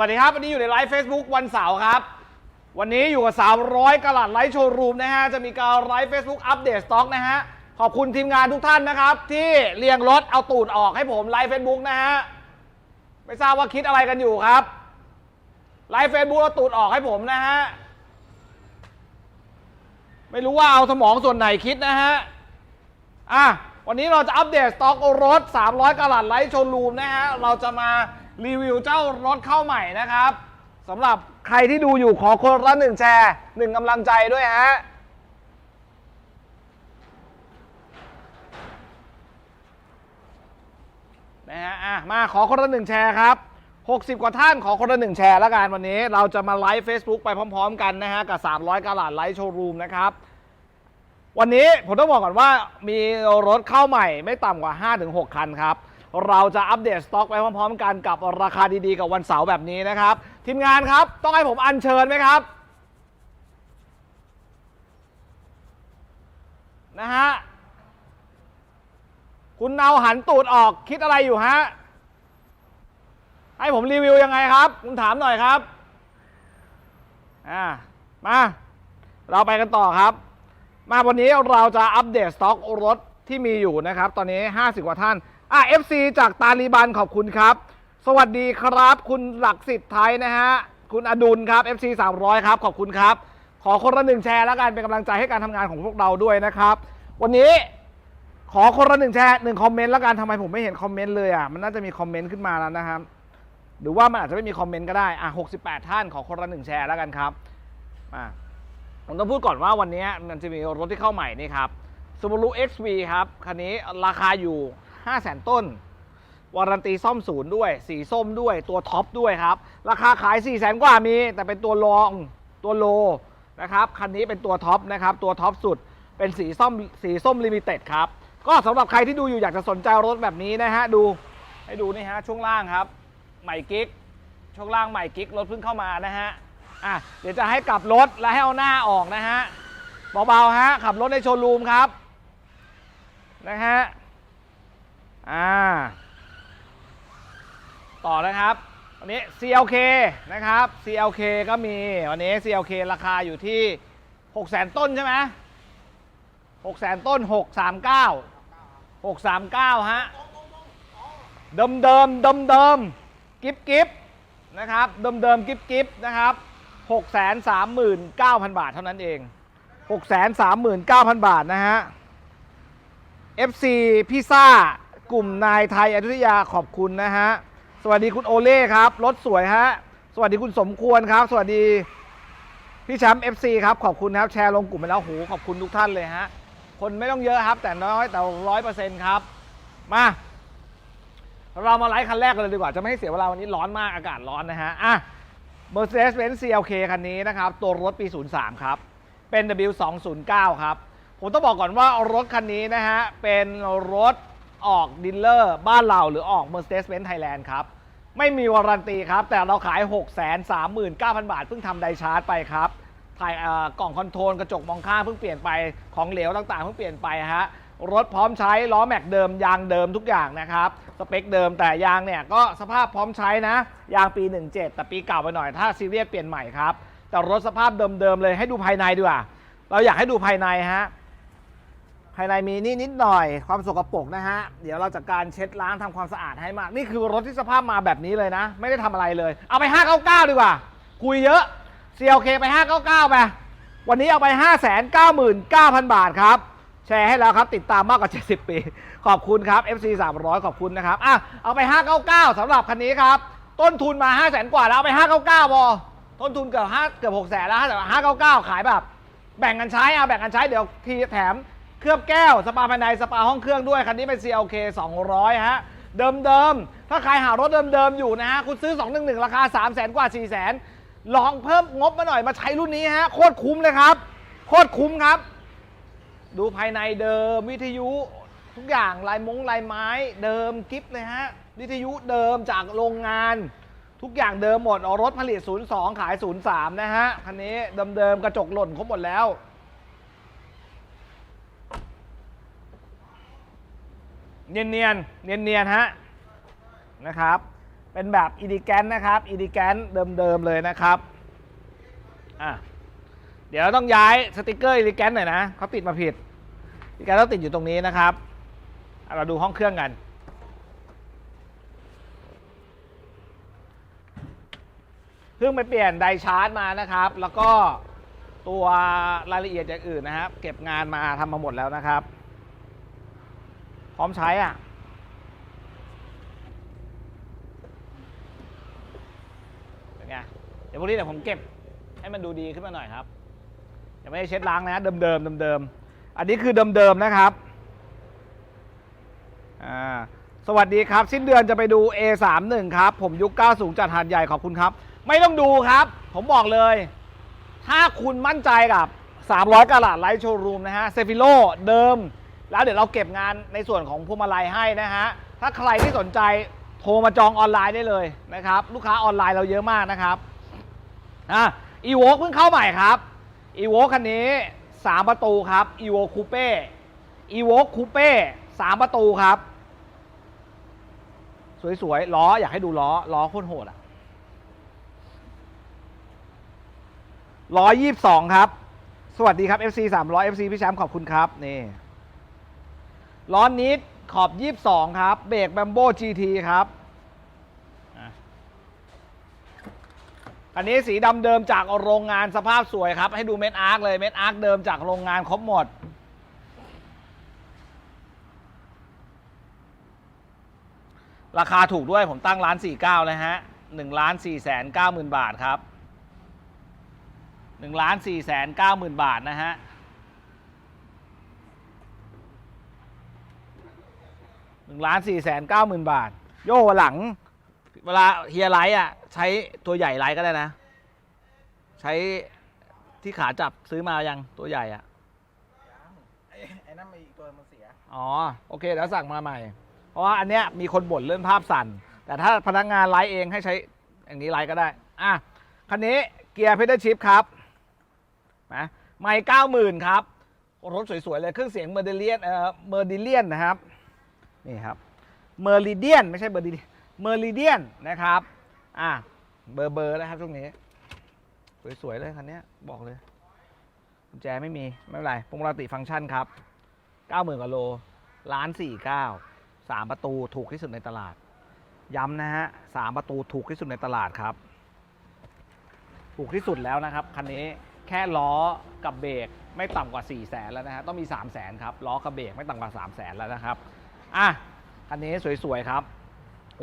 สวัสดีครับ วันนี้อยู่ในไลฟ์ Facebook วันเสาร์ครับ วันนี้อยู่กับ300กะลัดไลฟ์โชว์รูมนะฮะ จะมีการไลฟ์ Facebook อัปเดตสต็อกนะฮะ ขอบคุณทีมงานทุกท่านนะครับ ที่เรียงรถเอาตูดออกให้ผมไลฟ์ Facebook นะฮะ ไม่ทราบว่าคิดอะไรกันอยู่ครับ ไลฟ์ Facebook เอาตูดออกให้ผมนะฮะ ไม่รู้ว่าเอาสมองส่วนไหนคิดนะฮะ อะวันนี้เราจะอัปเดตสต็อกรถ 300กะลัดไลท์โชว์รูมนะฮะ เราจะมา รีวิวเจ้ารถเข้าใหม่นะครับสำหรับใครที่ดูอยู่ขอคนละหนึ่งแชร์หนึ่งกำลังใจด้วยฮะนะฮะอะมาขอคนละหนึ่งแชร์ครับ 60 กว่าท่านขอคนละหนึ่งแชร์แล้วกันวันนี้ เราจะมาไลฟ์ Facebook ไปพร้อม ๆ กันนะฮะ กับ 300กะลัดไลท์โชว์รูมนะครับ วันนี้ผมต้องบอกก่อนว่ามีรถเข้าใหม่ไม่ต่ำกว่า 5-6 คันครับ เราจะอัปเดตสต็อกไปพร้อมๆ กันกับราคาดีๆ กับวันเสาร์แบบนี้นะครับ ทีมงานครับ ต้องให้ผมอัญเชิญไหมครับนะฮะคุณเนาหันตูดออกคิดอะไรอยู่ฮะ ให้ผมรีวิวยังไงครับ คุณถามหน่อยครับอ่ามา เราไปกันต่อครับ มาวันนี้เราจะอัปเดตสต็อกรถที่มีอยู่นะครับ ตอนนี้ 50 กว่าท่าน อะ FC จากตาลีบันขอบคุณครับ สวัสดีครับ คุณหลักสิทธิ์ไทยนะฮะ คุณอดุลครับ FC 300 ครับ ขอบคุณครับ ขอคนละหนึ่งแชร์แล้วกันเป็นกำลังใจให้การทำงานของพวกเราด้วยนะครับ วันนี้ขอคนละหนึ่งแชร์หนึ่งคอมเมนต์แล้วกันทำไมผมไม่เห็นคอมเมนต์เลยอะมันน่าจะมีคอมเมนต์ขึ้นมาแล้วนะครับหรือว่ามันอาจจะไม่มีคอมเมนต์ก็ได้อะ68 ท่านขอคนละหนึ่งแชร์แล้วกันครับมาผมต้องพูดก่อนว่าวันนี้มันจะมีรถที่เข้าใหม่นี่ครับ Subaru XV ครับคันนี้ราคาอยู่ 5 0 0 0 0 0 ต้น วารันตีซ่อมศูนย์ด้วย สีส้มด้วย ตัวท็อปด้วยครับ ราคาขาย 4 0 0 0 0 0กว่ามี แต่เป็นตัวรอง ตัวโลนะครับ คันนี้เป็นตัวท็อปนะครับ ตัวท็อปสุด เป็นสีส้ม สีส้มลิมิเต็ดครับ ก็สำหรับใครที่ดูอยู่อยากจะสนใจรถแบบนี้นะฮะ ดู ให้ดูนี่ฮะ ช่วงล่างครับ ใหม่กิ๊ก ช่วงล่างใหม่กิ๊ก รถเพิ่งเข้ามานะฮะ อะ เดี๋ยวจะให้กลับรถและให้เอาหน้าออกนะฮะ เบาๆฮะ ขับรถในโชว์รูมครับ นะฮะ อ่า ต่อนะครับ วันนี้ CLK นะครับ CLK ก็มีวันนี้ CLK ราคาอยู่ที่ 6 0 0 0 0ต้นใช่ไหม6 0 0 0 0ต้น 639 639 ฮะ เดิมเดิมเดิมเดิมกิฟกิฟนะครับ เดิมเดิมกิฟกิฟนะครับ 639,000 บาทเท่านั้นเอง 639,000 บาทนะฮะ FC พิซซ่า กลุ่มนายไทยอยุธยาขอบคุณนะฮะ สวัสดีคุณโอเล่ครับรถสวยฮะ สวัสดีคุณสมควรครับ สวัสดีพี่แชมป์ FC ครับขอบคุณครับแชร์ลงกลุ่มไปแล้วโหขอบคุณทุกท่านเลยฮะ คนไม่ต้องเยอะครับ แต่น้อยแต่ร้อยเปอร์เซ็นต์ครับ มาเรามาไลฟ์คันแรกกันเลยดีกว่า จะไม่ให้เสียเวลาวันนี้ร้อนมากอากาศร้อนนะฮะ อะ Mercedes-Benz CLK คันนี้นะครับ ตัวรถปี 03 ครับ เป็น W209 ครับ ผมต้องบอกก่อนว่ารถคันนี้นะฮะ เป็นรถ ออกดิลเลอร์บ้านเราหรือออก Mercedes-Benz Thailand ครับ ไม่มีวารันตีครับ แต่เราขาย 639,000 บาท เพิ่งทำไดชาร์จไปครับถ่ายกล่องคอนโทรลกระจกมองข้างเพิ่งเปลี่ยนไปของเหลวต่างๆ เพิ่งเปลี่ยนไปฮะรถพร้อมใช้ล้อแม็กเดิมยางเดิมทุกอย่างนะครับสเปคเดิมแต่ยางเนี่ยก็สภาพพร้อมใช้นะ ยางปี 17 แต่ปีเก่าไปหน่อยถ้าซีเรียสเปลี่ยนใหม่ครับแต่รถสภาพเดิมๆเลยให้ดูภายในดีกว่าเราอยากให้ดูภายในฮะ ภายในมีนี่นิดหน่อยความสกปรกนะฮะ เดี๋ยวเราจัดการเช็ดล้างทำความสะอาดให้มาก นี่คือรถที่สภาพมาแบบนี้เลยนะ ไม่ได้ทำอะไรเลย เอาไป 599 ดีกว่า คุยเยอะ CLK ไป 599 ไป วันนี้เอาไป 599,000 บาทครับ แชร์ให้แล้วครับ ติดตามมากกว่า 70 ปี ขอบคุณครับ FC 300 ขอบคุณนะครับอะเอาไป 599สำหรับคันนี้ครับ ต้นทุนมา 5 0 0 0 0 0กว่าแล้วเอาไป 599พอต้นทุนเกือบ5เกือบ6แสนแล้วแต่ว่า599 ขายแบบ แบ่งกันใช้เอาแบ่งกันใช้เดี๋ยวทีแถม เคลือบแก้ว สปาภายใน สปาห้องเครื่องด้วย คันนี้เป็น CLK 200 ฮะ เดิมๆ ถ้าใครหารถเดิมๆ อยู่นะฮะ คุณซื้อ 211 ราคา 3 0 0 0 0 0กว่า 4 0 0 0 0 0ลองเพิ่มงบมาหน่อยมาใช้รุ่นนี้ฮะ โคตรคุ้มเลยครับ โคตรคุ้มครับ ดูภายในเดิมวิทยุทุกอย่างลายมงลายไม้เดิมกิฟเลยฮะ วิทยุเดิมจากโรงงาน ทุกอย่างเดิมหมดเอรถผลิต 02 ขาย 03 นะฮะคันนี้เดิมๆกระจกหล่นครบหมดแล้ว เนียนเนียนเนียนเนียนๆฮะนะครับ เป็นแบบอีดิแกนนะครับอีดิแกนเดิมๆเลยนะครับอะเดี๋ยวเราต้องย้ายสติกเกอร์อีดิแกนหน่อยนะเขาติดมาผิดอีดิแกนต้องติดอยู่ตรงนี้นะครับเราดูห้องเครื่องกันเพิ่งไปเปลี่ยนไดชาร์จมานะครับ แล้วก็ตัวรายละเอียดอย่างอื่นนะครับ เก็บงานมาทำมาหมดแล้วนะครับ พร้อมใช้อะ เป็นไง เดี๋ยวพวกนี้เดี๋ยวผมเก็บให้มันดูดีขึ้นมาหน่อยครับยังไม่ได้เช็ดล้างนะเดิมเดิมๆเดิมๆอันนี้คือเดิมๆนะครับ อ่า สวัสดีครับ สิ้นเดือนจะไปดู A31 ครับ ผมยุค90จัดหาดใหญ่ขอบคุณครับ ไม่ต้องดูครับ ผมบอกเลย ถ้าคุณมั่นใจกับ 300กะลัดไลท์โชว์รูมนะฮะเซฟิโลเดิม แล้วเดี๋ยวเราเก็บงานในส่วนของพวงมาลัยให้นะฮะ ถ้าใครที่สนใจโทรมาจองออนไลน์ได้เลยนะครับ ลูกค้าออนไลน์เราเยอะมากนะครับ อะอีโวเพิ่งเข้าใหม่ครับอีโวคันนี้ 3 ประตูครับอีโวคูเป้อีโวคูเป้3ประตูครับ สวยๆล้ออยากให้ดูล้อล้อโคตรโหดอะร้อยยี่สิบสองครับ สวัสดีครับ FC สามร้อย FC พี่แชมป์ขอบคุณครับนี่ ล้อนนิดขอบยี่สิบสองครับ เบรกแบมโบ GT ครับอะอันนี้สีดำเดิมจากโรงงานสภาพสวยครับ ให้ดูเม็ดอาร์คเลยเม็ดอาร์คเดิมจากโรงงานครบหมด ราคาถูกด้วยผมตั้งร้านสี่เก้าเลยฮะหนึ่งล้านสี่แสนเก้าหมื่นบาทครับหนึ่งล้านสี่แสนเก้าหมื่นบาทนะฮะ หนึ่งล้านสี่แสนเก้าหมื่นบาท โย่หลัง เวลาเฮียไลท์อะ ใช้ตัวใหญ่ไลท์ก็ได้นะ ใช้ที่ขาจับซื้อมายังตัวใหญ่อะ ไอ้ไอ้นั่นมีอีกตัวมันเสีย อ๋อ โอเคเดี๋ยวสั่งมาใหม่ เพราะว่าอันเนี้ยมีคนบ่นเรื่องภาพสั่น แต่ถ้าพนักงานไลฟ์เองให้ใช้อย่างนี้ไลฟ์ก็ได้ อะ คันนี้เกียร์เพด l ชิ f ครับนะไม่เก้าหมื่นครับ รถสวยๆเลยเครื่องเสียงเมอร์เดเลียนเอ่อเมอร์ดิเลียนนะครับ นี่ครับเมอร์ลิเดียนไม่ใช่เมอร์ดิเมอร์ลิเดียนนะครับอะเบอร์เบอร์นะครับช่วงนี้ สวยๆเลยคันนี้บอกเลยกุญแจไม่มี ไม่เป็นไรพวงมาลัยติฟังก์ชันครับเก้าหมื่นกว่าโลล้านสี่เก้าสามประตูถูกที่สุดในตลาด ย้ำนะฮะสามประตูถูกที่สุดในตลาดครับ ถูกที่สุดแล้วนะครับคันนี้แค่ล้อกับเบรกไม่ต่ำกว่า4ี่แสนแล้วนะฮะต้องมี3 0 0แสนครับล้อกับเบรกไม่ต่ำกว่า3 0 0แสนแล้วนะครับ อะคันนี้สวยๆครับ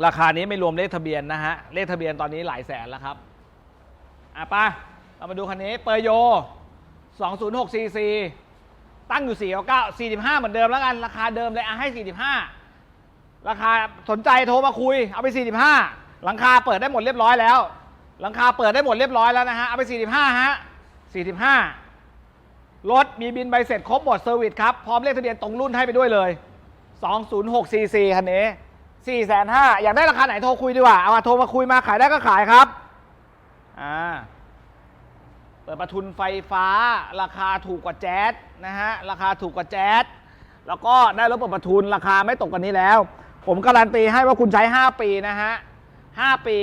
ราคานี้ไม่รวมเลขทะเบียนนะฮะ เลขทะเบียนตอนนี้หลายแสนแล้วครับ อะไปะเรามาดูคันนี้เปอร์โย 206 cc ตั้งอยู่ 4 9 45 เหมือนเดิมแล้วกัน ราคาเดิมเลยอะให้ 45 ราคาสนใจโทรมาคุย เอาไป 45 หลังคาเปิดได้หมดเรียบร้อยแล้ว หลังคาเปิดได้หมดเรียบร้อยแล้วนะฮะ เอาไป 45 ฮะ 45 รถมีบินใบเสร็จครบหมดเซอร์วิสครับ พร้อมเลขทะเบียนตรงรุ่นให้ไปด้วยเลย 206 cc คันนี้4 5 0 0อยากได้ราคาไหนโทรคุยดีกว่า เอามาโทรมาคุยมาขายได้ก็ขายครับ อ่า เปิดประทุนไฟฟ้า ราคาถูกกว่าแจ๊สนะฮะ ราคาถูกกว่าแจ๊สแล้วก็ได้รถเปิดประทุนราคาไม่ตกกว่านี้แล้ว ผมการันตีให้ว่าคุณใช้ 5 ปีนะฮะ 5 ปี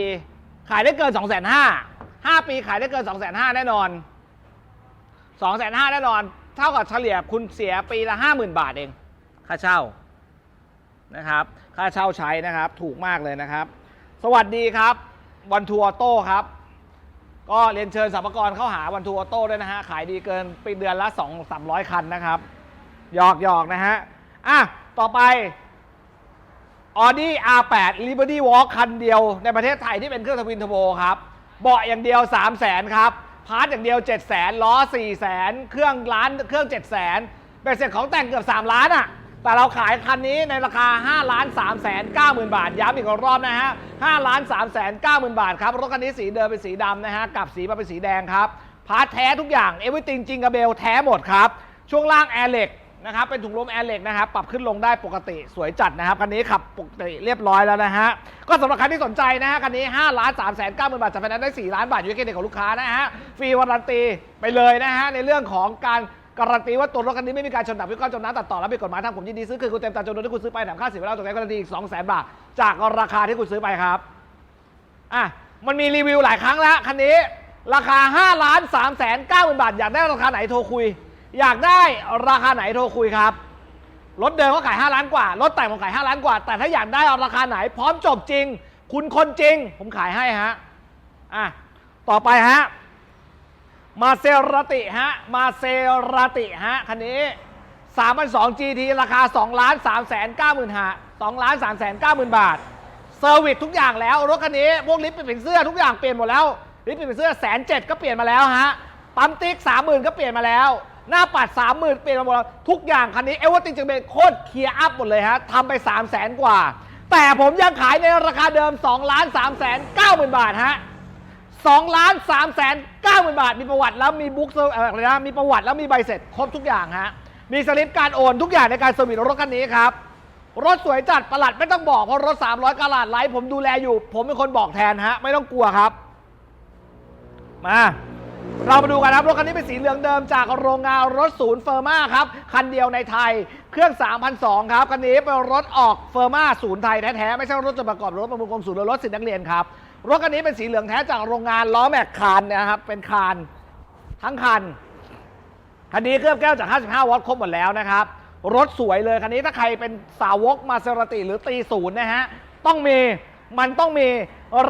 ขายได้เกิน 2 5 0 0 0 0 5 ปีขายได้เกิน 2 5 0 0 0แน่นอน 2 5 0 0 0แน่นอน เท่ากับเฉลี่ยคุณเสียปีละ 50,000 บาทเอง ค่าเช่า นะครับ ค่าเช่าใช้นะครับ ถูกมากเลยนะครับ สวัสดีครับวันทัวร์โต้ครับ ก็เรียนเชิญสัมภากระเข้าหาวันทัวร์โต้ด้วยนะฮะ ขายดีเกินปีเดือนละ 2 300 คันนะครับ หยอกหยอกนะฮะ อะ ต่อไป Audi R8 Liberty Walk คันเดียวในประเทศไทยที่เป็นเครื่องทวินทโบครับ เบาะอย่างเดียว 3 0 0แสนครับ พาร์ทอย่างเดียว 7 0 0แสนล้อ 4 0 0แสนเครื่องล้าน เครื่อง 7 0 0แสนเป็นเสร็จของแต่งเกือบ 3 ล้านอะ่ะ แต่เราขายคันนี้ในราคา 5 ล้าน3แสน9หมื่นบาท ย้ำอีกรอบนะฮะ5ล้าน3แสน9หมื่นบาทครับ รถคันนี้สีเดิมเป็นสีดำนะฮะกลับสีมาเป็นสีแดงครับ พาร์ทแท้ทุกอย่าง เอเวอร์ติงจิงกระเบลแท้หมดครับ ช่วงล่างแอร์เหล็กนะครับ เป็นถุงลมแอร์เหล็กนะครับ ปรับขึ้นลงได้ปกติ สวยจัดนะครับ คันนี้ขับปกติเรียบร้อยแล้วนะฮะ ก็สำหรับใครที่สนใจนะฮะ คันนี้5ล้าน3แสน9หมื่นบาทจัดไฟแนนซ์ได้4ล้านบาทอยู่ในเกณฑ์ของลูกค้านะฮะ ฟรีวารันตีไปเลยนะฮะ ในเรื่องของการ การันตีว่าตัวรถคันนี้ไม่มีการชนดับวิเคราะห์จมน้ำตัดต่อและผิดกฎหมายทางผมยินดีซื้อคืนคุณเต็มตามจำนวนที่คุณซื้อไปแถมค่าเสียเวลาตกใจการันตีอีก2 0 0 0 0 0บาทจากราคาที่คุณซื้อไปครับอะมันมีรีวิวหลายครั้งแล้วคันนี้ ราคา5ล้าน3แสน9หมื่นบาทอยากได้ราคาไหนโทรคุย อยากได้ราคาไหนโทรคุยครับรถเดิมก็ขาย 5 ล้านกว่ารถแต่งผมขาย 5 ล้านกว่า แต่ถ้าอยากได้เอาราคาไหน พร้อมจบจริง คุณคนจริง ผมขายให้ฮะอะต่อไปฮะ มาเซราติฮะ มาเซราติฮะ คันนี้3,200 GT ราคา 2 ล้าน3แสน9หมื่นหา2ล้าน3แสน9หมื่นบาท เซอร์วิสทุกอย่างแล้ว รถคันนี้ พวกลิฟต์เป็นเสื้อทุกอย่างเปลี่ยนหมดแล้วลิฟต์เป็นเสื้อแสนเจ็ดก็เปลี่ยนมาแล้วฮะ ปั๊มติ๊กสามหมื่นก็เปลี่ยนมาแล้ว หน้าปัดสามหมื่นเปลี่ยนมาหมดแล้ว ทุกอย่างคันนี้เอเวอร์ติงจึงเป็นโคตรเคลียร์อัพหมดเลยฮะทำไป3 0 0แสนกว่า แต่ผมยังขายในราคาเดิม2ล้าน3แสน9หมื่นบาทฮะ 2ล้าน3แสน9หมื่นบาท มีประวัติแล้วมีบุ๊กเซอร์อะไรนะมีประวัติแล้วมีใบเสร็จครบทุกอย่างฮะมีสลิปการโอนทุกอย่างในการเซอร์วิสรถคันนี้ครับ รถสวยจัดประหลัดไม่ต้องบอกเพราะรถ 300กะลัดไลท์ผมดูแลอยู่ ผมเป็นคนบอกแทนฮะ ไม่ต้องกลัวครับ มา เรามาดูกันครับรถคันนี้เป็นสีเหลืองเดิมจากโรงงานรถศูนย์เฟอร์มาครับ คันเดียวในไทย เครื่อง 3,002 ครับ คันนี้เป็นรถออกเฟอร์มาศูนย์ไทยแท้ๆไม่ใช่รถจดประกอบรถประมูลกรมศูนย์หรือรถสิทธินักเรียนครับ รถคันนี้เป็นสีเหลืองแท้จากโรงงานล้อแม็กคานนะครับ เป็นคานทั้งคัน คันนี้เครื่องแก้วจาก 55 วัตต์ครบหมดแล้วนะครับ รถสวยเลยคันนี้ถ้าใครเป็นสาวกมาเซราติหรือตีศูนย์นะฮะ ต้องมี มันต้องมี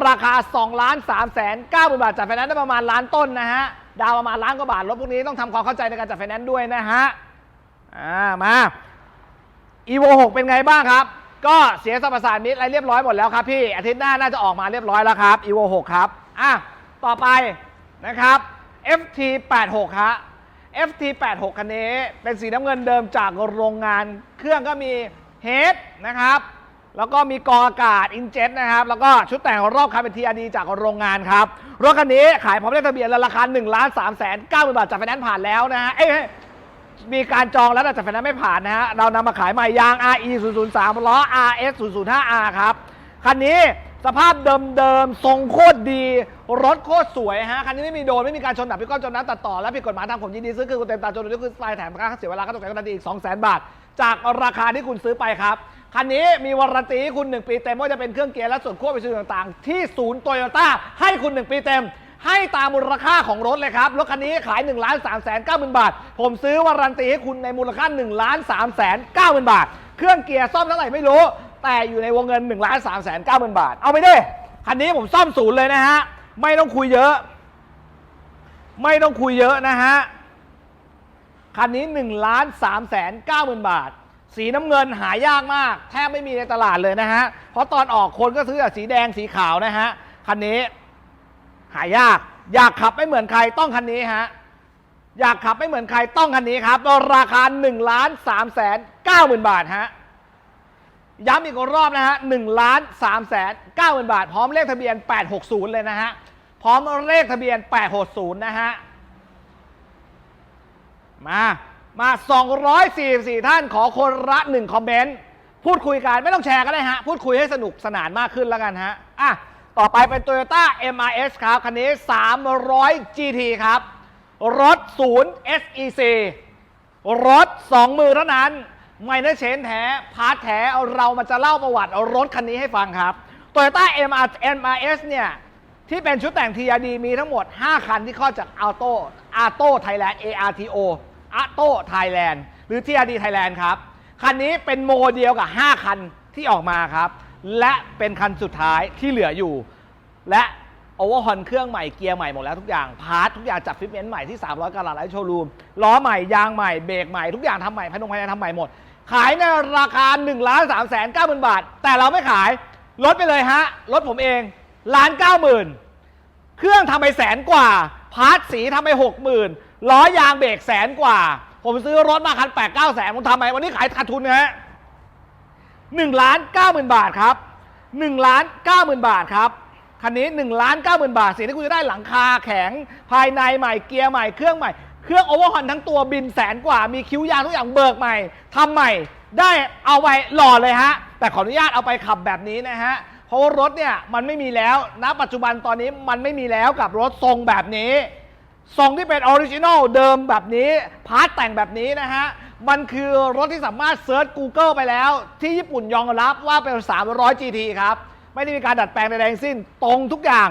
ราคา2ล้าน3แสน9หมื่นบาทจัดไฟแนนซ์ได้ประมาณล้านต้นนะฮะ ดาวประมาณล้านกว่าบาท รถพวกนี้ต้องทำความเข้าใจในการจัดไฟแนนซ์ด้วยนะฮะ อ่า มา evo 6เป็นไงบ้างครับ ก็เสียสมรสารมิตรอะไรเรียบร้อยหมดแล้วครับพี่ อาทิตย์หน้าน่าจะออกมาเรียบร้อยแล้วครับ evo 6 ครับ อะ ต่อไปนะครับ ft 8 6ฮะ ft 8 6คันนี้ เป็นสีน้ำเงินเดิมจากโรงงาน เครื่องก็มีเฮดนะครับ แล้วก็มีกออากาศ อินเจ็ตนะครับ แล้วก็ชุดแต่งรอบคันเป็น TRD จากโรงงานครับ รถคันนี้ขายพร้อมเลขทะเบียนแล้วราคา1ล้าน3แสน9หมื่นบาทจากไฟแนนซ์ผ่านแล้วนะฮะ เอ้ย มีการจองแล้วแต่จัดไฟแนนซ์ไม่ผ่านนะฮะ เรานำมาขายใหม่ยาง RE 003ล้อ RS 005R ครับ คันนี้สภาพเดิมๆ ทรงโคตรดี รถโคตรสวยฮะ คันนี้ไม่มีโดน ไม่มีการชนดับพี่ก้อนจมน้ำตัดต่อ และผิดกฎหมายทางผมยินดีซื้อคือคุณเต็มตาจนนี่คือสไตล์แถมค่าเสียเวลาค่าตกแต่งกันอีก 2 0 0 0 0 0 บาท จากราคาที่คุณซื้อไปครับคันนี้มีวารันตีให้คุณ 1 ปีเต็มว่าจะเป็นเครื่องเกียร์และส่วนควบไปซื้อต่างๆ ที่ศูนย์โตโยต้าให้คุณ 1 ปีเต็ม ให้ตามมูลค่าของรถเลยครับ รถคันนี้ขาย1ล้าน3แสน9หมื่นบาท ผมซื้อวารันตีให้คุณในมูลค่า1ล้าน3แสน9หมื่นบาท เครื่องเกียร์ซ่อมเท่าไหร่ไม่รู้ แต่อยู่ในวงเงิน1ล้าน3แสน9หมื่นบาท เอาไปดิคันนี้ผมซ่อมศูนย์เลยนะฮะ ไม่ต้องคุยเยอะ ไม่ต้องคุยเยอะนะฮะ คันนี้1ล้าน3แสน9หมื่นบาทสีน้ำเงินหายากมาก แทบไม่มีในตลาดเลยนะฮะ เพราะตอนออกคนก็ซื้อแต่สีแดงสีขาวนะฮะ คันนี้ หายาก อยากขับไม่เหมือนใครต้องคันนี้ฮะอยากขับไม่เหมือนใครต้องคันนี้ครับราคา1ล้าน3แสน9หมื่นบาทฮะย้ำอีกรอบนะฮะ1ล้าน3แสน9หมื่นบาท พร้อมเลขทะเบียน 860 เลยนะฮะพร้อมเลขทะเบียน 860 นะฮะมามา 244 ท่านขอคนละ1คอมเมนต์พูดคุยกันไม่ต้องแชร์ก็ได้ฮะ พูดคุยให้สนุกสนานมากขึ้นแล้วกันฮะอะ ต่อไปเป็น Toyota MRS ครับ คันนี้ 300 GT ครับ รถศูนย์ SEC รถ 2 มือเท่านั้น ไม่ได้เชนแท้ พาร์ทแท้ เรามาจะเล่าประวัติรถคันนี้ให้ฟังครับ Toyota MR MRS เนี่ย ที่เป็นชุดแต่ง TRD มีทั้งหมด 5 คันที่ข้อจาก Auto Auto Thailand ARTO Auto Thailand หรือ TRD Thailand ครับ คันนี้เป็นโมเดียวกับ 5 คันที่ออกมาครับ และเป็นคันสุดท้ายที่เหลืออยู่ และโอเวอร์ฮอนเครื่องใหม่เกียร์ใหม่หมดแล้วทุกอย่าง พาร์ททุกอย่างจัดฟิตเมนต์ใหม่ที่ 300กะลัดไลท์โชว์รูมล้อใหม่ยางใหม่เบรกใหม่ทุกอย่างทำใหม่ภายในภายในทำใหม่หมด ขายในราคา1ล้าน3แสน9หมื่นบาท แต่เราไม่ขายลดไปเลยฮะลดผมเองล้าน9หมื่นเครื่องทำไปแสนกว่า พาร์ทสีทำไปหกหมื่นล้อยางเบรกแสนกว่า ผมซื้อรถมาคันแปดเก้าแสนผมทำไมวันนี้ขายขาดทุนนะฮะ หนึ่งล้านเก้าหมื่นบาทครับหนึ่งล้านเก้าหมื่นบาทครับคันนี้หนึ่งล้านเก้าหมื่นบาท สิ่งที่คุณจะได้หลังคาแข็งภายในใหม่เกียร์ใหม่เครื่องใหม่ เครื่องโอเวอร์ฮอนทั้งตัวบินแสนกว่า มีคิ้วยางทุกอย่างเบิกใหม่ทำใหม่ได้เอาไว้หล่อเลยฮะ แต่ขออนุญาตเอาไปขับแบบนี้นะฮะ เพราะว่ารถเนี่ยมันไม่มีแล้วณปัจจุบันตอนนี้มันไม่มีแล้วกับรถทรงแบบนี้ ทรงที่เป็นออริจินอลเดิมแบบนี้ พาร์ทแต่งแบบนี้นะฮะ มันคือรถที่สามารถเซิร์ช Google ไปแล้ว ที่ญี่ปุ่นยอมรับว่าเป็น 300 GT ครับ ไม่ได้มีการดัดแปลงใดๆทั้งสิ้น ตรงทุกอย่าง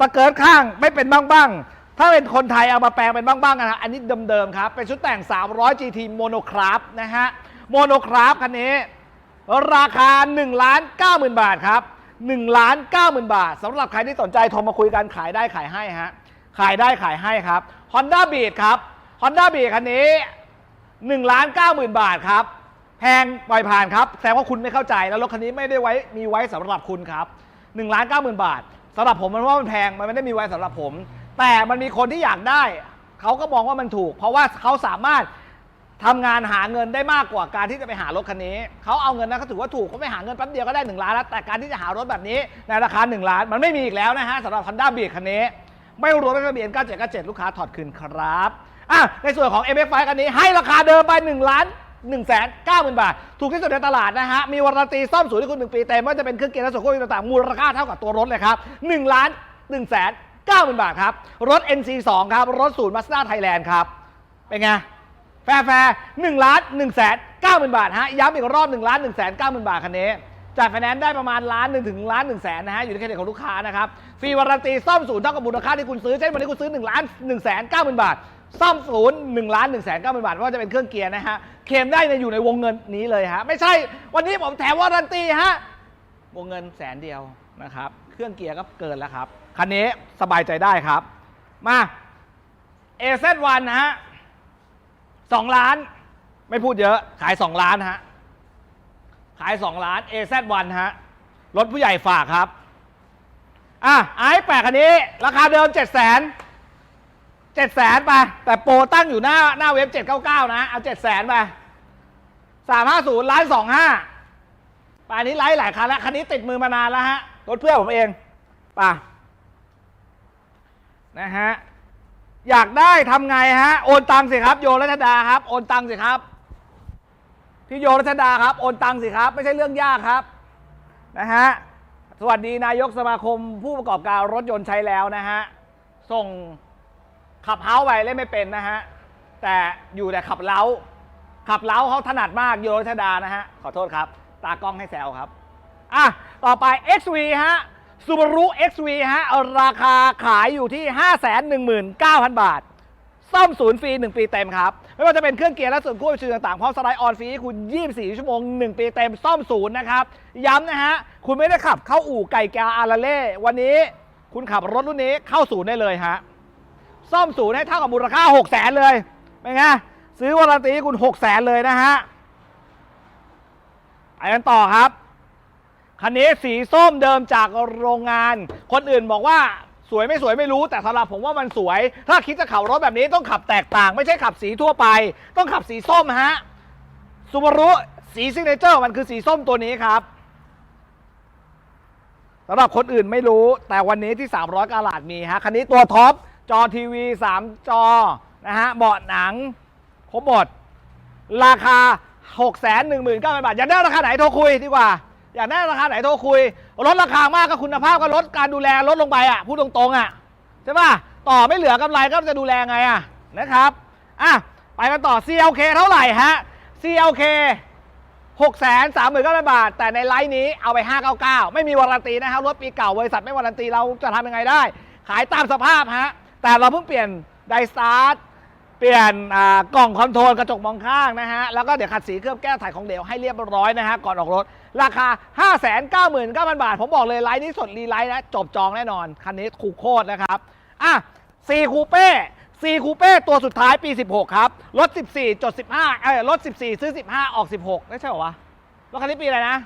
สเกิร์ตข้างไม่เป็นบ้างๆ ถ้าเป็นคนไทยเอามาแปลงเป็นบ้างๆกันนะอันนี้เดิมๆครับ เป็นชุดแต่ง 300 GT Monocraft นะฮะ Monocraft คันนี้ ราคา1ล้าน9 0,000 บาทครับ1ล้าน9 0,000 บาทสำหรับใครที่สนใจโทรมาคุยกันขายได้ขายให้ฮะ ขายได้ขายให้ครับ Honda Beat ครับ Honda Beat คันนี้ 1ล้าน9 0,000 บาทครับ แพงปล่อยผ่านครับแสดงว่าคุณไม่เข้าใจแล้วรถคันนี้ไม่ได้ไว้มีไว้สำหรับคุณครับ1ล้าน9 0,000 บาทสำหรับผมมันว่ามันแพงมันไม่ได้มีไว้สำหรับผม แต่มันมีคนที่อยากได้ เขาก็มองว่ามันถูก เพราะว่าเขาสามารถทำงานหาเงินได้มากกว่าการที่จะไปหารถคันนี้เขาเอาเงินนั้นเขาถือว่าถูกเขาไปหาเงินแป๊บเดียวก็ได้ 1 ล้านแล้วแต่การที่จะหารถแบบนี้ในราคา 1 ล้านมันไม่มีอีกแล้วนะฮะสำหรับ Honda Beat คันนี้ ไม่รวมทะเบียน 9797 ลูกค้าถอดคืนครับ อะในส่วนของ MF5 คันนี้ให้ราคาเดิมไป1ล้าน1แสน9หมื่นบาท ถูกที่สุดในตลาดนะฮะ มีวารันตีซ่อมศูนย์ที่คุณ 1 ปีเต็มไม่ว่าจะเป็นเครื่องเกียร์และส่วนควบคุมต่างๆ มูลค่าเท่ากับตัวรถเลยครับ1ล้าน1แสน9หมื่นบาทครับ รถ NC2 ครับ รถศูนย์มาสด้าไทยแลนด์ครับ เป็นไง แฟร์แฟร์หนึ่งล้านหนึ่งแสนเก้าหมื่นบาทฮะ ย้ำอีกรอบหนึ่งล้านหนึ่งแสนเก้าหมื่นบาทคันนี้จ่ายไฟแนนซ์ได้ประมาณล้านหนึ่งถึงล้านหนึ่งแสนนะฮะ อยู่ในเครดิตของลูกค้านะครับ ฟรีวารันตีซ่อมศูนย์เท่ากับมูลค่าที่คุณซื้อ เช่นวันนี้คุณซื้อ1ล้าน1แสนเก้าหมื่นบาท ซ่อมศูนย์1ล้าน1แสนเก้าหมื่นบาทว่าจะเป็นเครื่องเกียร์นะฮะเคลมได้ในอยู่ในวงเงินนี้เลยฮะไม่ใช่ วันนี้ผมแถมวารันตีฮะวงเงินแสนเดียวนะครับ เครื่องเกียร์ก็เกินแล้วครับคันนี้สบายใจได้ครับ มา AZ1 นะฮะสองล้าน ไม่พูดเยอะ ขาย2ล้านฮะขาย2ล้าน AZ1 ฮะรถผู้ใหญ่ฝากครับอะไอ้แปลกคันนี้ ราคาเดิม7 0 0 0 0 0 7 0 0 0 0ไป แต่โปรตั้งอยู่หน้าหน้าเว็บ799นะ เอา7 0 0 0 0 0ไป350ล้าน25ป่านนี้ไลฟ์หลายคันแล้ว คันนี้ติดมือมานานแล้วฮะ รถเพื่อนผมเอง ป่ะ นะฮะ อยากได้ทำไงฮะ โอนตังสิครับ โยรัชดาครับ โอนตังสิครับ พี่โยรัชดาครับ โอนตังสิครับ ไม่ใช่เรื่องยากครับ นะฮะ สวัสดีนายกสมาคมผู้ประกอบการรถยนต์ใช้แล้วนะฮะ ส่ง ขับเฮ้าไปเล่นไม่เป็นนะฮะ แต่อยู่แต่ขับเล้า ขับเล้าเขาถนัดมากโยรัชดานะฮะ ขอโทษครับ ตากล้องให้แซวครับ อะ ต่อไป XV ฮะ Subaru XV ฮะ ราคาขายอยู่ที่ 519,000 บาท ซ่อมศูนย์ฟรี 1 ปีเต็มครับ ไม่ว่าจะเป็นเครื่องเกียร์และส่วนควบคุมต่างๆพร้อมสไลด์ออนฟรีให้คุณ 24 ชั่วโมง 1 ปีเต็มซ่อมศูนย์นะครับ ย้ำนะฮะ คุณไม่ได้ขับเข้าอู่ไก่กาอาราเล่ วันนี้คุณขับรถรุ่นนี้เข้าศูนย์ได้เลยฮะ ซ่อมศูนย์ให้เท่ากับมูลค่า6 0 0 0 0เลยเป็นไงซื้อวารันตีคุณ6 0 0 0 0 0เลยนะฮะไปกันต่อครับ คันนี้สีส้มเดิมจากโรงงาน คนอื่นบอกว่าสวยไม่สวยไม่รู้แต่สำหรับผมว่ามันสวย ถ้าคิดจะขับรถแบบนี้ต้องขับแตกต่าง ไม่ใช่ขับสีทั่วไป ต้องขับสีส้มฮะซูบารุสีซิกเนเจอร์มันคือสีส้มตัวนี้ครับสำหรับคนอื่นไม่รู้แต่วันนี้ที่ 300กาลาดมีฮะ คันนี้ตัวท็อป จอทีวี 3 จอนะฮะเบาะหนังครบหมด ราคา 6 1 9 0 0 0 บาท อยากได้ราคาไหนโทรคุยดีกว่า อยากได้ราคาไหนโทรคุยลดราคามากก็คุณภาพก็ลดการดูแลลดลงไปอะพูดตรงๆอะใช่ป่ะต่อไม่เหลือกำไรก็จะดูแลไงอะนะครับอะไปกันต่อ CLK เท่าไหร่ฮะ CLK 6 3 9 0 0 0 บาท แต่ในไลน์นี้เอาไป 599 ไม่มีวารันตีนะครับรถปีเก่าบริษัทไม่วารันตีเราจะทำยังไงได้ ขายตามสภาพฮะ แต่เราเพิ่งเปลี่ยนไดสตาร์ทเปลี่ยนกล่องคอนโทรลกระจกมองข้างนะฮะ แล้วก็เดี๋ยวขัดสีเคลือบแก้วถ่ายของเดวให้เรียบร้อยนะฮะ ก่อนออกรถ ราคา 5 9 9 0 0 0 บาท ผมบอกเลยไลน์นี้สดรีไลน์นะ จบจองแน่นอน คันนี้ถูกโคตรนะครับ อะซีคูเป้ซีคูเป้ตัวสุดท้ายปี 16 ครับรถ14จด15เอ้ยรถ14 ซื้อ 15 ออก 16ไม่ใช่หรอวะรถคันนี้ปีอะไรนะ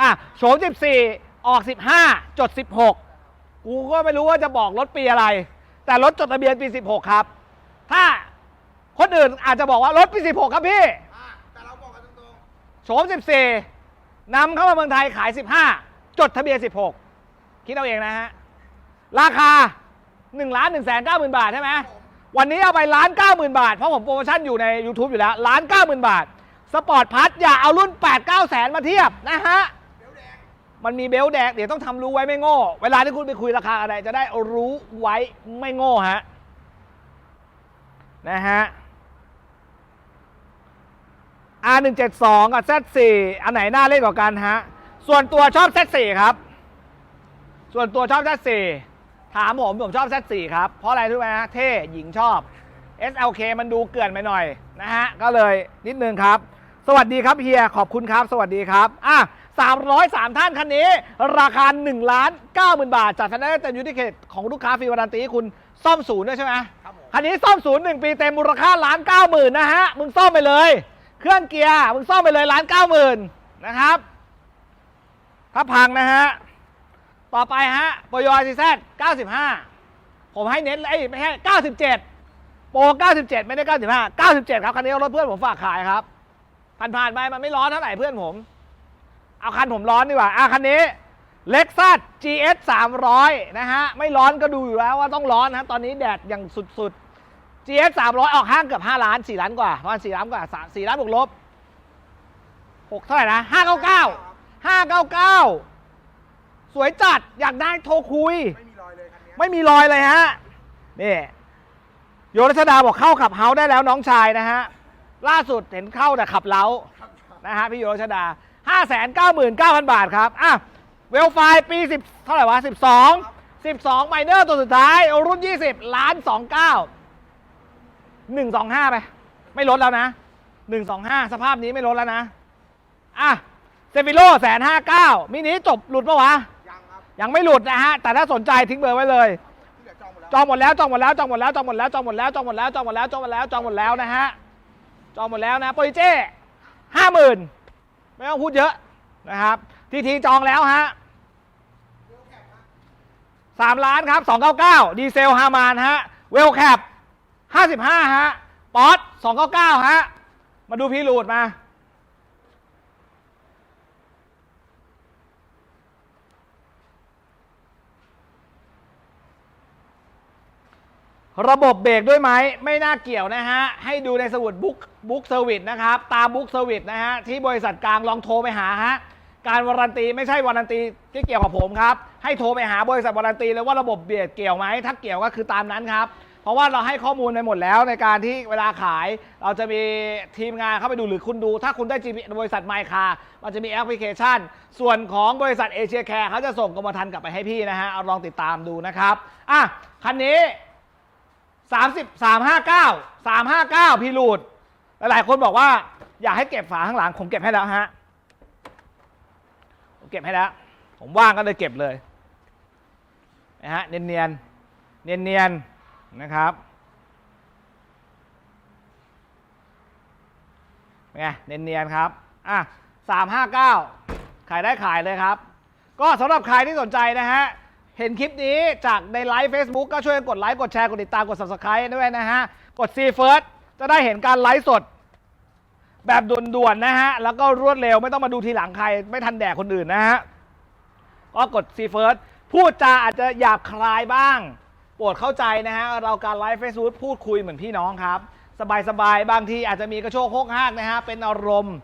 อะโฉม14 ออก 15จด16 กูก็ไม่รู้ว่าจะบอกรถปีอะไร แต่รถจดทะเบียนปี 16 ครับ ถ้าคนอื่นอาจจะบอกว่ารถปี 16 ครับพี่ อะแต่เราบอกกันตรงโฉม 14นำเข้ามาเมืองไทยขาย 15 จดทะเบียน 16 คิดเอาเองนะฮะ ราคา1ล้าน1แสน9หมื่นบาทใช่ไหม วันนี้เอาไปล้าน9หมื่นบาท เพราะผมโปรโมชั่นอยู่ใน YouTube อยู่แล้วล้าน9หมื่นบาท สปอร์ตพัทอย่าเอารุ่น 8 9แสนมาเทียบนะฮะๆเดี๋ยวแดง มันมีเบลต์แดงเดี๋ยวต้องทำรู้ไว้ไม่โง่ เวลาที่คุณไปคุยราคาอะไรจะได้รู้ไว้ไม่โง่ฮะนะฮะ R172 กับ Z4 อันไหนน่าเล่นกว่ากันฮะ ส่วนตัวชอบ Z4 ครับ ส่วนตัวชอบ Z4 ถามผมผมชอบ Z4 ครับ เพราะอะไรรู้ไหมฮะ เท่หญิงชอบ SLK มันดูเกลื่อนไปหน่อยนะฮะ ก็เลยนิดนึงครับ สวัสดีครับเฮีย ขอบคุณครับ สวัสดีครับ อะ 303 ท่านคันนี้ ราคา1ล้าน90,000 บาทจัดทันได้เต็มยูนิเคตของลูกค้าฟรีวารันตีให้คุณซ่อมศูนย์ด้วยใช่ไหมครับผม คันนี้ซ่อมศูนย์หนึ่งปีเต็มมูลค่าล้านเก้าหมื่นนะฮะ มึงซ่อมไปเลย เครื่องเกียร์มึงซ่อมไปเลยล้านเก้าหมื่นนะครับ ถ้าพังนะฮะ ต่อไปฮะโปรยอยซีแซด95ผมให้เน็ตไอ้ยไม่ใช่97โปร97ไม่ได้95 97ครับ คันนี้รถเพื่อนผมฝากขายครับ ผ่านผ่านๆไปมันไม่ร้อนเท่าไหร่เพื่อนผม เอาคันผมร้อนดีกว่าอะคันนี้เล็กซัส GS 300 นะฮะ ไม่ร้อนก็ดูอยู่แล้วว่าต้องร้อนนะตอนนี้แดดอย่างสุดๆ GS 300 ออกห้างเกือบ 5 ล้าน 4 ล้านกว่าประมาณ4ล้านกว่า3 4ล้านบวกลบ6เท่าไหร่นะ 599 599 สวยจัดอยากได้โทรคุย ไม่มีรอยเลยคันเนี้ยไม่มีรอยเลยฮะ นี่ โยรัชดาบอกเข้าขับเฮาได้แล้วน้องชายนะฮะ ล่าสุดเห็นเข้าแต่ขับเล้าครับครับนะฮะพี่โยรัชดา 599,000 บาทครับอะเวลไฟปี 10 เท่าไหร่วะ 12 12ไมเนอร์ตัวสุดท้าย รุ่น 20 ล้าน 29 125 ไป ไม่ลดแล้วนะ 125 สภาพนี้ไม่ลดแล้วนะ อะเซฟิโลแสนห้าเก้ามินิจบหลุดปะวะ ยังครับ ยังไม่หลุดนะฮะ แต่ถ้าสนใจทิ้งเบอร์ไว้เลยที่เหลือจองหมดแล้วจองหมดแล้ว จองหมดแล้ว จองหมดแล้ว จองหมดแล้ว จองหมดแล้ว จองหมดแล้ว จองหมดแล้ว จองหมดแล้ว จองหมดแล้วนะฮะ จองหมดแล้วนะโปรดิเจ้ห้าหมื่น ไม่ต้องพูดเยอะนะครับ ทีทีจองแล้วฮะสามล้านครับสองเก้าเก้าดีเซลฮามานฮะเวลแคปห้าสิบห้าฮะ ป๊อตสองเก้าเก้าฮะ มาดูพีรูดมา ระบบเบรกด้วยไหมไม่น่าเกี่ยวนะฮะ ให้ดูในสมุดบุ๊กบุ๊กเซอร์วิสนะครับ ตามบุ๊กเซอร์วิสนะฮะ ที่บริษัทกลางลองโทรไปหาฮะ การวารันตีไม่ใช่วารันตีที่เกี่ยวกับผมครับ ให้โทรไปหาบริษัทวารันตีเลยว่าระบบเบรกเกี่ยวไหมถ้าเกี่ยวก็คือตามนั้นครับ เพราะว่าเราให้ข้อมูลไปหมดแล้วในการที่เวลาขาย เราจะมีทีมงานเข้าไปดูหรือคุณดู ถ้าคุณได้ GPS บริษัทไมคามันจะมีแอปพลิเคชัน ส่วนของบริษัทเอเชียแคร์เขาจะส่งกรมธรรม์กลับไปให้พี่นะฮะเอาลองติดตามดูนะครับอะคันนี้ สามสิบสามห้าเก้าสามห้าเก้าพี่รูดหลายๆคนบอกว่าอยากให้เก็บฝาข้างหลังผมเก็บให้แล้วฮะผมเก็บให้แล้ว ผมว่างก็เลยเก็บเลยนะฮะเนียนเนียนเนียนเนียนนะครับไงเนียนเนียนครับอะสามห้าเก้าขายได้ขายเลยครับ ก็สำหรับใครที่สนใจนะฮะ เห็นคลิปนี้จากในไลฟ์ Facebook ก็ช่วยกดไลค์ กดแชร์ กดติดตาม กด Subscribe ด้วยนะฮะ กด See First จะได้เห็นการไลฟ์สด แบบด่วนๆนะฮะ แล้วก็รวดเร็วไม่ต้องมาดูทีหลังใคร ไม่ทันแดกคนอื่นนะฮะ ก็กด See First พูดจาอาจจะหยาบคลายบ้าง โปรดเข้าใจนะฮะ เราการไลฟ์ Facebook พูดคุยเหมือนพี่น้องครับ สบายๆ บางทีอาจจะมีกระโชกโคกห้ากนะฮะ เป็นอารมณ์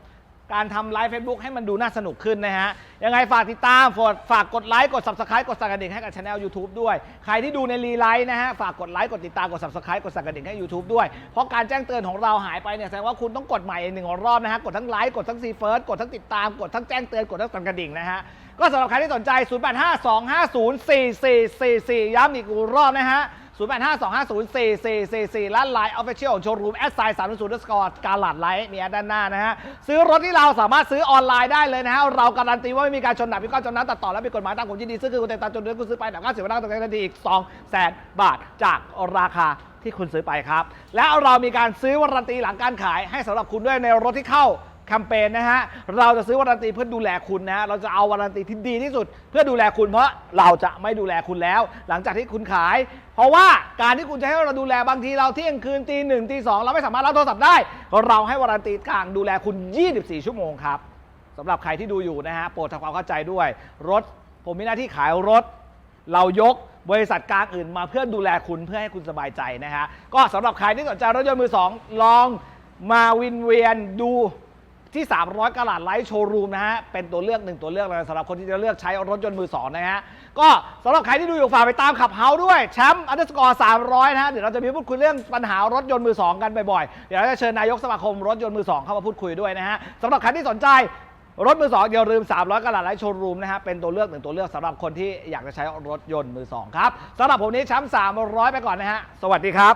การทำไลฟ์ Facebook ให้มันดูน่าสนุกขึ้นนะฮะ ยังไงฝากติดตามฝากฝากกดไลค์กด Subscribe กดสั่นกระดิ่งให้กับช anel YouTube ด้วย ใครที่ดูในรีไลฟ์นะฮะ ฝากกดไลค์กดติดตามกด Subscribe กดสั่นกระดิ่งให้ YouTube ด้วย เพราะการแจ้งเตือนของเราหายไปเนี่ยแสดงว่าคุณต้องกดใหม่อีกหนึ่งรอบนะฮะ กดทั้งไลค์กดทั้งซีเฟิร์สกดทั้งติดตามกดทั้งแจ้งเตือนกดทั้งสั่นกระดิ่งนะฮะก็สำหรับใครที่สนใจ 0852504444 ย้ำอีกรอบนะฮะ 0852504444และ Line Official Showroom แอดไซน์3 0สกอร์การหลาดไลท์มีแอดด้านหน้านะฮะ ซื้อรถที่เราสามารถซื้อออนไลน์ได้เลยนะฮะ เราการันตีว่าไม่มีการชนหนักพิการจนนั้นตัดต่อและมีกฎหมายตามกฎยินดี ซื้อคือคุณแต่ตามจนเดือนคุณซื้อไปแบบค่าเสียเวลาตรงนี้ทันทีอีก2แสนบาทจากราคาที่คุณซื้อไปครับ และเรามีการซื้อวารันตีหลังการขายให้สำหรับคุณด้วยในรถที่เข้า แคมเปญนะฮะ เราจะซื้อวารันตีเพื่อดูแลคุณนะ เราจะเอาวารันตีที่ดีที่สุด เพื่อดูแลคุณเพราะเราจะไม่ดูแลคุณแล้ว หลังจากที่คุณขาย เพราะว่าการที่คุณจะให้เราดูแลบางทีเราเที่ยงคืนตีหนึ่งตีสองเราไม่สามารถรับโทรศัพท์ได้ เราให้วารันตีกลางดูแลคุณ 24 ชั่วโมงครับสำหรับใครที่ดูอยู่นะฮะโปรดทำความเข้าใจด้วย รถ ผมมีหน้าที่ขายรถ เรายกบริษัทกลางอื่นมาเพื่อดูแลคุณเพื่อให้คุณสบายใจนะฮะก็สำหรับใครที่สนใจรถยนต์มือสองลองมาวินเวียนดู ที่ 300กะลัดไลท์โชว์รูมนะฮะ เป็นตัวเลือกหนึ่งตัวเลือกเลยสำหรับคนที่จะเลือกใช้รถยนต์มือสองนะฮะ ก็สำหรับใครที่ดูอยู่ฝากไปตามขับเฮาด้วยแชมป์อันเดอร์สกอร์300 นะฮะ เดี๋ยวเราจะมีพูดคุยเรื่องปัญหารถยนต์มือสองกันบ่อยๆ เดี๋ยวเราจะเชิญนายกสมาคมรถยนต์มือสองเข้ามาพูดคุยด้วยนะฮะสำหรับใครที่สนใจรถมือสองอย่าลืม 300กะลัดไลท์โชว์รูมนะฮะ เป็นตัวเลือกหนึ่งตัวเลือกสำหรับคนที่อยากจะใช้รถยนต์มือสองครับสำหรับผมนี้แชมป์300 ไปก่อนนะฮะสวัสดีครับ